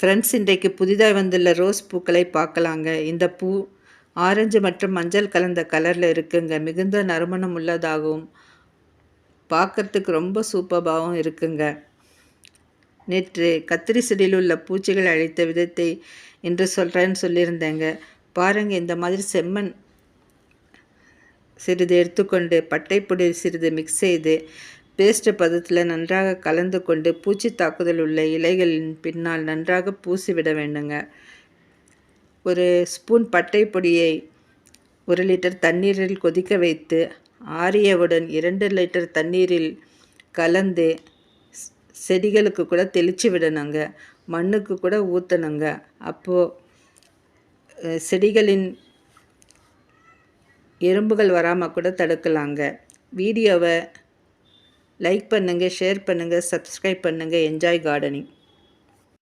Friends இன்றைக்கு புதிதாக வந்துள்ள ரோஸ் பூக்களை பார்க்கலாங்க. இந்த பூ ஆரஞ்சு மற்றும் மஞ்சள் கலந்த கலரில் இருக்குங்க. மிகுந்த நறுமணம் உள்ளதாகவும் பார்க்கறதுக்கு ரொம்ப சூப்பராகவும் இருக்குங்க. நேற்று கத்திரி செடியில் உள்ள பூச்சிகள் அழித்த விதத்தை என்று சொல்கிறேன்னு சொல்லியிருந்தேங்க. பாருங்கள் இந்த மாதிரி செம்மண் சிறிது எடுத்துக்கொண்டு பட்டைப்பொடி சிறிது மிக்ஸ் செய்து பேஸ்ட் பதத்தில் நன்றாக கலந்து கொண்டு பூச்சி தாக்குதல் உள்ள இலைகளின் பின்னால் நன்றாக பூசிவிட வேண்டுங்க. ஒரு ஸ்பூன் பட்டை பொடியை ஒரு லிட்டர் தண்ணீரில் கொதிக்க வைத்து ஆரியவுடன் இரண்டு லிட்டர் தண்ணீரில் கலந்து செடிகளுக்கு கூட தெளித்து விடணுங்க. மண்ணுக்கு கூட ஊற்றணுங்க அப்போது செடிகளின் எறும்புகள் வராமல் கூட தடுக்கலாங்க. வீடியோவை லைக் பண்ணுங்கள் ஷேர் பண்ணுங்கள் சப்ஸ்கிரைப் பண்ணுங்கள் என்ஜாய் கார்டனிங்